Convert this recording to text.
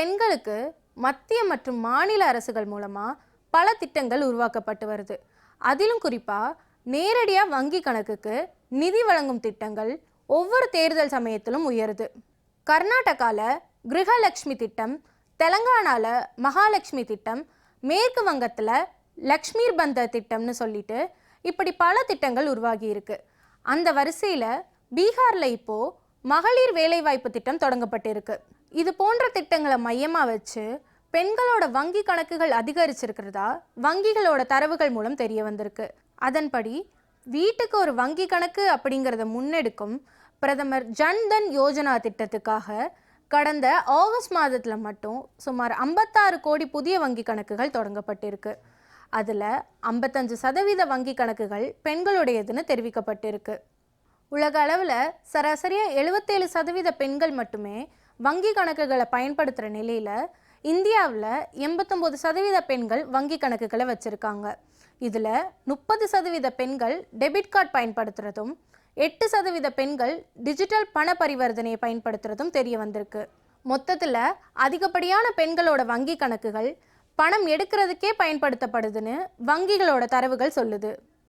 பெண்களுக்கு மத்திய மற்றும் மாநில அரசுகள் மூலமாக பல திட்டங்கள் உருவாக்கப்பட்டு வருது. அதிலும் குறிப்பாக நேரடியாக வங்கி கணக்குக்கு நிதி வழங்கும் திட்டங்கள் ஒவ்வொரு தேர்தல் சமயத்திலும் உயருது. கர்நாடகாவில் கிருஹலக்ஷ்மி திட்டம் தெலங்கானால மகாலட்சுமி திட்டம் மேற்கு வங்கத்தில் லக்ஷ்மீர் பந்த திட்டம்னு சொல்லிட்டு இப்படி பல திட்டங்கள் உருவாகி இருக்கு. அந்த வரிசையில் பீகாரில் இப்போது மகளிர் வேலைவாய்ப்பு திட்டம் தொடங்கப்பட்டிருக்கு. இது போன்ற திட்டங்களை மையமாக வச்சு பெண்களோட வங்கி கணக்குகள் அதிகரிச்சிருக்கிறதா வங்கிகளோட தரவுகள் மூலம் தெரிய வந்திருக்கு. அதன்படி வீட்டுக்கு ஒரு வங்கி கணக்கு அப்படிங்கிறத முன்னெடுக்கும் பிரதமர் ஜன்தன் யோஜனா திட்டத்துக்காக கடந்த ஆகஸ்ட் மாதத்தில் மட்டும் சுமார் ஐம்பத்தாறு கோடி புதிய வங்கி கணக்குகள் தொடங்கப்பட்டிருக்கு. அதில் ஐம்பத்தஞ்சு சதவீத வங்கி கணக்குகள் பெண்களுடையதுன்னு தெரிவிக்கப்பட்டிருக்கு. உலக அளவில் சராசரியாக எழுபத்தேழு சதவீத பெண்கள் மட்டுமே வங்கி கணக்குகளை பயன்படுத்துகிற நிலையில் இந்தியாவில் எண்பத்தொம்போது சதவீத பெண்கள் வங்கி கணக்குகளை வச்சுருக்காங்க. இதில் முப்பது சதவீத பெண்கள் டெபிட் கார்டு பயன்படுத்துகிறதும் எட்டு சதவீத பெண்கள் டிஜிட்டல் பண பரிவர்த்தனையை பயன்படுத்துகிறதும் தெரிய வந்திருக்கு. மொத்தத்தில் அதிகப்படியான பெண்களோட வங்கி கணக்குகள் பணம் எடுக்கிறதுக்கே பயன்படுத்தப்படுதுன்னு வங்கிகளோட தரவுகள் சொல்லுது.